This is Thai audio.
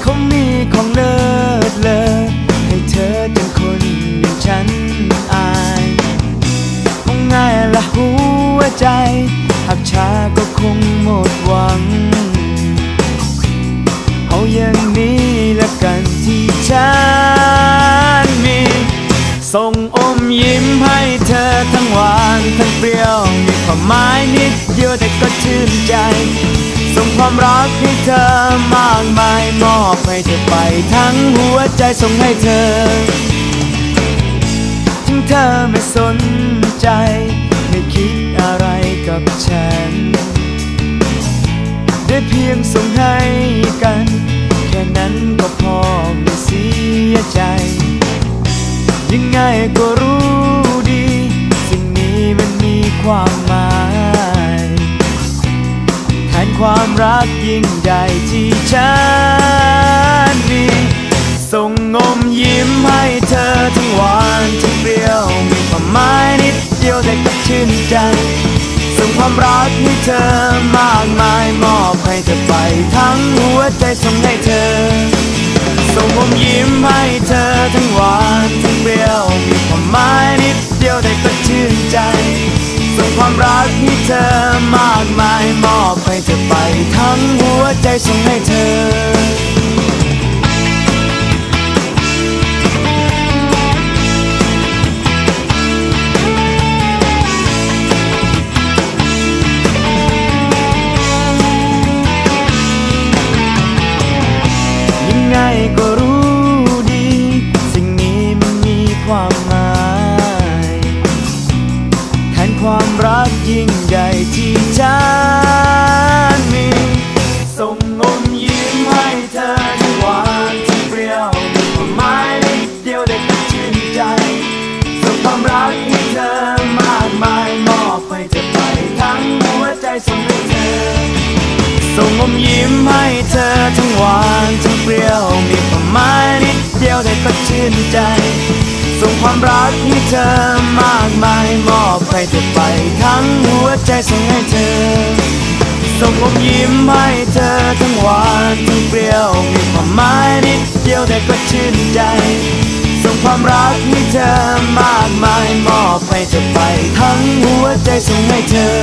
เขามีของเลิศเลอให้เธอจนคนอย่างฉันอายมงง่ายละหัวใจ หากชาก็คงหมดหวัง เอาอย่างนี้ละกันที่ฉันมี ส่งอมยิ้มให้เธอทั้งหวานทั้งเปรี้ยว มีความหมายนิดเดียวแต่ก็ชื่นใจ ส่งความรักให้เธอมากมายมอบให้เธอไปทั้งหัวใจส่งให้เธอ ถึงเธอไม่สนใจ ไม่คิดอะไรกับฉัน ได้เพียงส่งให้กัน แค่นั้นก็พอไม่เสียใจ ยังไงก็รู้ดี สิ่งนี้มันมีความ รักยิ่งใหญ่ที่ฉันมีส่งงมยิ้มให้เธอทั้งหวานทั้งเปรี้ยวมีความหมายนิดเดียวแต่ก็ชื่นใจส่งความรักให้เธอมาก หัวใจส่งให้เธอยังไงก็รู้ดี สิ่งนี้มันมีความหมายแทนความรักยิ่งใหญ่ที่ฉัน ส่งอมยิ้มให้เธอทั้งหวานทั้งเปรี้ยวมีความหมายนิดเดียวแต่ก็ชื่นใจ ส่งความรักให้เธอมากมายมอบให้เธอไปทั้งหัวใจส่งให้เธอ ส่งอมยิ้มให้เธอทั้งหวานทั้งเปรี้ยวมีความหมายนิดเดียวแต่ก็ชื่นใจ ส่งความรักให้เธอมากมายมอบให้เธอไปทั้งหัวใจส่งให้เธอ